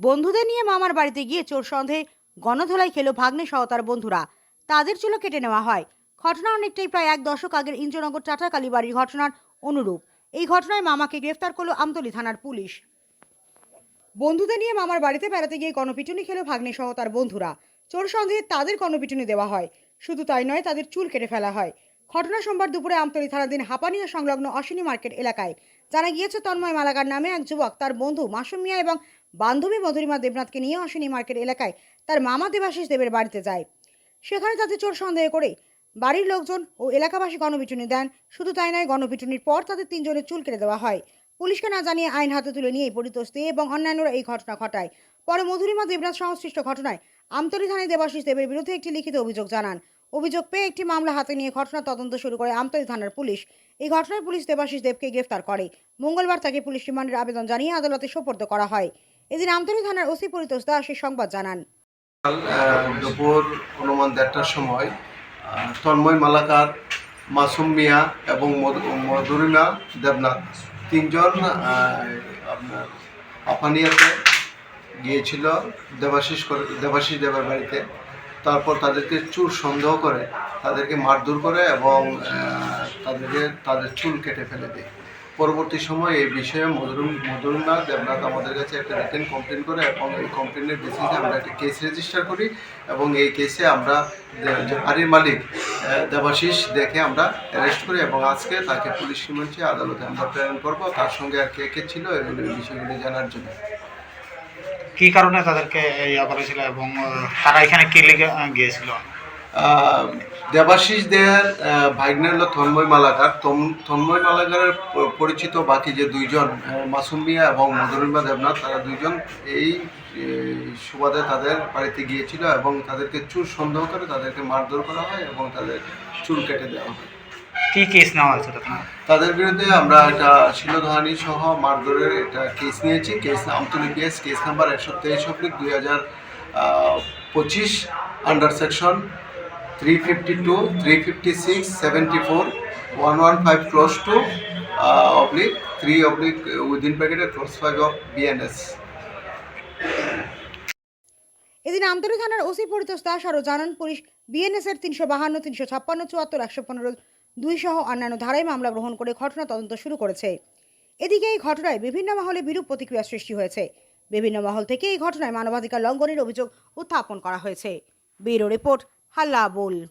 বন্ধুদের নিয়ে মামার বাড়িতে গিয়ে চোর সন্দেহে গণধোলাই খেলো ভাগ্নে সহ তার বন্ধুরা। তাদের চুলো কেটে নেওয়া হয়। ঘটনা অনেকটাই প্রায় এক দশক আগের ইন্দ্রনগর টাটাকালী বাড়ির ঘটনার অনুরূপ। এই ঘটনায় মামাকে গ্রেফতার করল আমতলি থানার পুলিশ। বন্ধুদের নিয়ে মামার বাড়িতে বেড়াতে গিয়ে গণপিটুনি খেলো ভাগ্নে সহ তার বন্ধুরা। চোর সন্দেহে তাদের গণপিটুনি দেওয়া হয়। শুধু তাই নয়, তাদের চুল কেটে ফেলা হয়। ঘটনা সোমবার দুপুরে আমতলী থানাধীন হাপানিয়া সংলগ্ন অশ্বিনী মার্কেট এলাকায়। জানা গিয়েছে, তন্ময় মালাকার নামে এক যুবক তার বন্ধু মাসুম মিয়া এবং বান্ধবী মধুরিমা দেবনাথকে নিয়ে অশ্বিনী মার্কেট এলাকায়। তার মামা দেবাশিস দেবের বাড়িতে যায়। সেখানে তাদের চোর সন্দেহ করে বাড়ির লোকজন ও এলাকাবাসী গণপিটুনি দেন। শুধু তাই নয়, গণপিটুনির পর তাদের তিনজনের চুল কেটে দেওয়া হয়। পুলিশকে না জানিয়ে আইন হাতে তুলে নিয়ে পরিতোষ এবং অন্যান্যরা এই ঘটনা ঘটায়। পরে মধুরিমা দেবনাথ সংশ্লিষ্ট ঘটনায় আমতলী থানায় দেবাশিস দেবের বিরুদ্ধে একটি লিখিত অভিযোগ জানান। অভিযোগ পেয়ে একটি মামলা হাতে নিয়ে ঘটনা তদন্ত শুরু করে আমতলী থানার পুলিশ। এই ঘটনায় পুলিশ দেবাশিস দেবকে গ্রেফতার করে। মঙ্গলবার তাকে পুলিশ রিমান্ডের আবেদন জানিয়ে আদালতে সোপর্দ করা হয়। এদিন আমতলী থানার ওসি পরিতোষ দাস এই সংবাদ জানান। দুপুর অনুমান দেড়টার সময় তন্ময় মালাকার, মাসুম মিয়া এবং মধু- মধুরিমা দেবনাথ তিনজন আপনার গিয়েছিল, দেবাশিস করে, দেবাশিস দেবের বাড়িতে। তারপর তাদেরকে চুল সন্দেহ করে, তাদেরকে মারধর করে এবং তাদেরকে, তাদের চুল কেটে ফেলে দেয়। পরবর্তী সময় এই বিষয়ে মধুরম মধুরিমা দেবনাথ আমাদের কাছে একটা রিটেন কমপ্লেন করে এবং এই কমপ্লেনের বেসিসে আমরা একটা কেস রেজিস্টার করি এবং এই কেসে আমরা বাড়ির মালিক দেবাশিস দেখে আমরা অ্যারেস্ট করি এবং আজকে তাকে পুলিশ রিমান্ডে আদালতে আমরা প্রেরণ করব। তার সঙ্গে আর কে কে ছিল এগুলো বিষয়গুলি জানার জন্য। কি কারণে তাদেরকে ইয়া করেছিল এবং তারা এখানে কি লেগে গিয়েছিল? দেবাশিস দেয়ার ভাগ্নের হলো তন্ময় মালাকার। তন্ময় মালাকারের পরিচিত বাকি যে দুইজন মাসুম মিয়া এবং মধুরিমা দেবনাথ তারা দুইজন এই সুবাদে তাদের বাড়িতে গিয়েছিল এবং তাদেরকে চুর সন্দেহ করে তাদেরকে মারধর করা হয় এবং তাদের চুল কেটে দেওয়া হয়। কি কেস নেওয়া হয়েছে তাদের বিরুদ্ধে আমরা একটা শিলধানি সহ মারধরের একটা কেস নিয়েছি। Case Amtali case case number একশো তেইশ অব্লিক দুই হাজার পঁচিশ under section three fifty two three fifty six seventy four one one five clause two oblique three oblique within প্যাকেটের ক্লোজ ফাইভ অফ বিএনএস এদিন আমতলী থানার ওসি পরিতোষ দাস আরও জানান, পুলিশ বিএনএস এর তিনশো বাহান্ন, তিনশো ছাপ্পান্ন, চুয়াত্তর, একশো পনেরো দুই সহ অন্যান্য ধারায় মামলা গ্রহণ করে ঘটনা তদন্ত শুরু করেছে। এদিকে এই ঘটনায় বিভিন্ন মহলে বিরূপ প্রতিক্রিয়া সৃষ্টি হয়েছে। বিভিন্ন মহল থেকে এই ঘটনায় মানবাধিকার লঙ্ঘনের অভিযোগ উত্থাপন করা হয়েছে। Bureau report halabul.